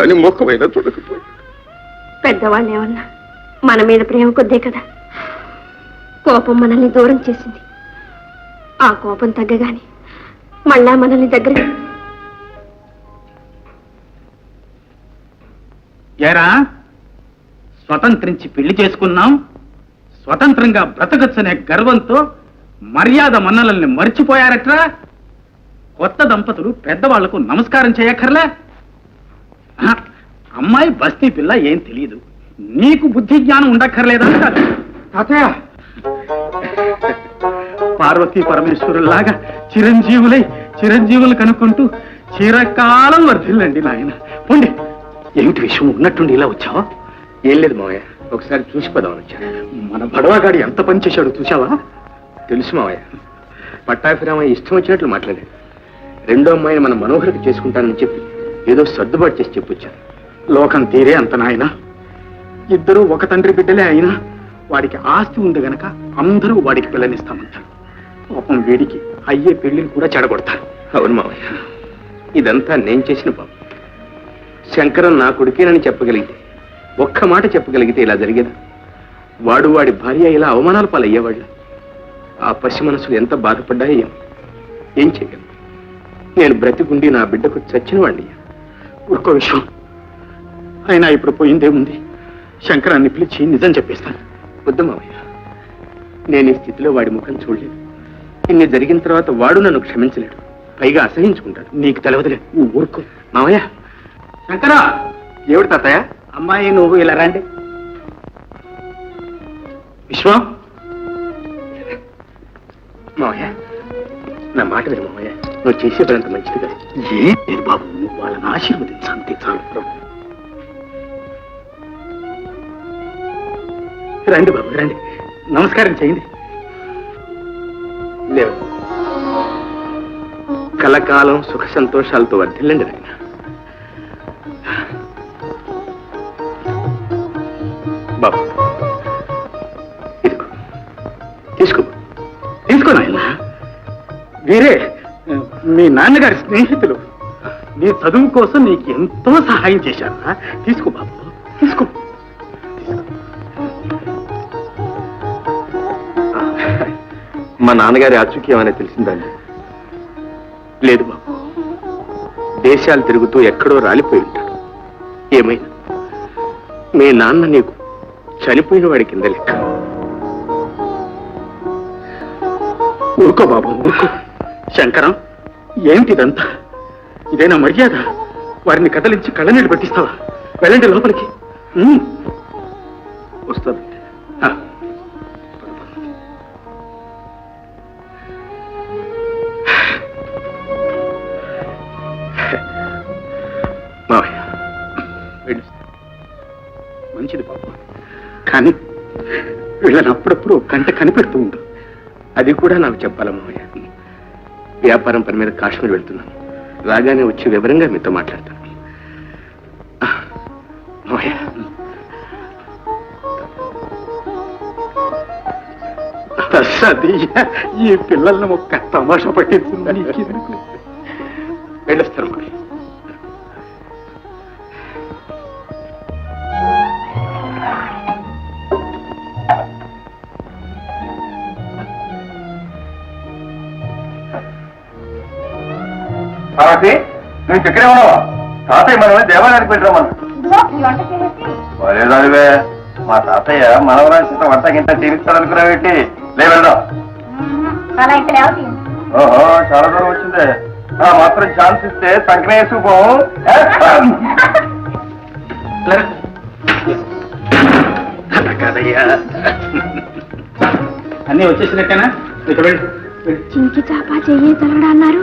కానీ ముఖమైనా చూడకపోయి పెద్దవాళ్ళు ఏమన్నా మన మీద ప్రేమ కొద్దే కదా? కోపం మనల్ని దూరం చేసింది. ఆ కోపం తగ్గగానే మళ్ళా మనల్ని దగ్గర ఏరా? స్వతంత్రించి పెళ్ళి చేసుకున్నాం. స్వతంత్రంగా బ్రతకచ్చనే గర్వంతో మర్యాద మన్నలల్ని మర్చిపోయారట్రా? కొత్త దంపతులు పెద్దవాళ్ళకు నమస్కారం చేయక్కర్లే. అమ్మాయి బస్తీ పిల్ల ఏం తెలియదు నీకు బుద్ధి జ్ఞానం ఉండక్కర్లేదా తాతయ్య! పార్వతీ పరమేశ్వరులాగా చిరంజీవులై చిరంజీవులు కనుక్కుంటూ చిరకాలం వర్ధిల్లండి నాయన. పొండి. ఏమిటి విషయం? ఉన్నట్టుండి ఇలా వచ్చావా? ఏం లేదు మావయ్య. ఒకసారి చూసి పోదామని వచ్చాను. మన బడవగాడు ఎంత పని చేశాడో చూసావా తెలుసు మావయ్య. పట్టాభిరామయ్య ఇష్టం వచ్చినట్లు మాట్లాడాడు. రెండో అమ్మాయిని మన మనోహరికి చేసుకుంటానని చెప్పి ఏదో సర్దుబాటు చేసి చెప్పొచ్చాను లోకం తీరే అంత నాయన. ఇద్దరు ఒక తండ్రి బిడ్డలే అయినా వాడికి ఆస్తి ఉంది గనక అందరూ వాడికి పిల్లనిస్తామంటారు. పాపం వీడికి అయ్యే పెళ్ళిని కూడా చెడగొడతారు. అవును మావయ్య. ఇదంతా నేను చేసిన పాపం. శంకరం నా కొడుకేనని చెప్పగలిగితే ఒక్క మాట చెప్పగలిగితే ఇలా జరిగేదా? వాడు వాడి భార్య ఇలా అవమానాల పాలయ్యేవాళ్ళ. ఆ పసి మనసులు ఎంత బాధపడ్డాయో ఏం చేయగలను? నేను బ్రతికుండి నా బిడ్డకు చచ్చిన ఒక్క విషయం. అయినా ఇప్పుడు పోయిందేముంది శంకరాన్ని పిలిచి నిజం చెప్పేస్తాను. వద్దు మావయ్య. నేను ఈ స్థితిలో వాడి ముఖం చూడలేదు. ఇన్ని జరిగిన తర్వాత వాడు నన్ను క్షమించలేడు. పైగా అసహించుకుంటాడు. నీకు తెలవదులే. నువ్వు ఊరుకో. మావయ్య. శంకరా! ఏమిటి తాతయ్య? అమ్మాయి నువ్వు ఇలా రండి. విశ్వం? మావయ్య. నా మాట విను మామయ్య. నువ్వు చేసే పని అంత మంచిది కాదు. ఏం లేదు బాబు? నువ్వు వాళ్ళని ఆశీర్వదించు అంతే చాలు. రండి బాబు రండి. నమస్కారం చేయండి. లేవు కలకాలం సుఖ సంతోషాలతో వర్ధిల్లండి నాయన. వీరే మీ నాన్నగారి స్నేహితులు నీ చదువు కోసం నీకు ఎంతో సహాయం చేశారా. తీసుకో బాబు తీసుకో. మా నాన్నగారి ఆచూకీ ఏమైనా తెలిసిందండి లేదు బాబు. దేశాలు తిరుగుతూ ఎక్కడో రాలిపోయి ఉంటాడు ఏమైనా? మీ నాన్న నీకు చనిపోయిన వాడి కింద లెక్క. ఊరుకో బాబు ఊరుకో. శంకరం ఏమిటిదంతా? ఇదేనా మర్యాద? వారిని కదలించి కళ్ళనీళ్ళు పెట్టిస్తావా? వెళ్ళండి లోపలికి. ఉమ్. వస్తుంది ఆ. మావయ్య మంచిది పాప. కానీ వీళ్ళని అప్పుడప్పుడు ఒక గంట కనిపెడుతూ ఉండు. అది కూడా నాకు చెప్పాలా వ్యాపారం పని మీద కాశ్మీర్ వెళ్తున్నాను. రాగానే వచ్చి వివరంగా మీతో మాట్లాడతాను. సతీయ ఈ పిల్లల్ని ఒక్క తమాషా పట్టించిందని వెళ్ళొస్తాను మావయ్య పార్వతి నువ్వు ఇక్కడే ఉన్నావా? తాతయ్య మనమే దేవాలయానికి పెట్టరామన్నా లేదానివే మా తాతయ్య మనవరాజు చేత వంట గింట తీరుస్తాడనుకున్నావేంటి లే వెళ్దాం. ఇక్కడ ఓహో చాలా దూరం వచ్చిందే. ఆ మాత్రం ఛాన్స్ ఇస్తే సంకనే వేసుకుపోం అన్నీ వచ్చేసినట్టేనా? ఇక వెళ్ళు. వెళ్ళు. చింకి చాపా చెయ్యి తలడా అన్నారు.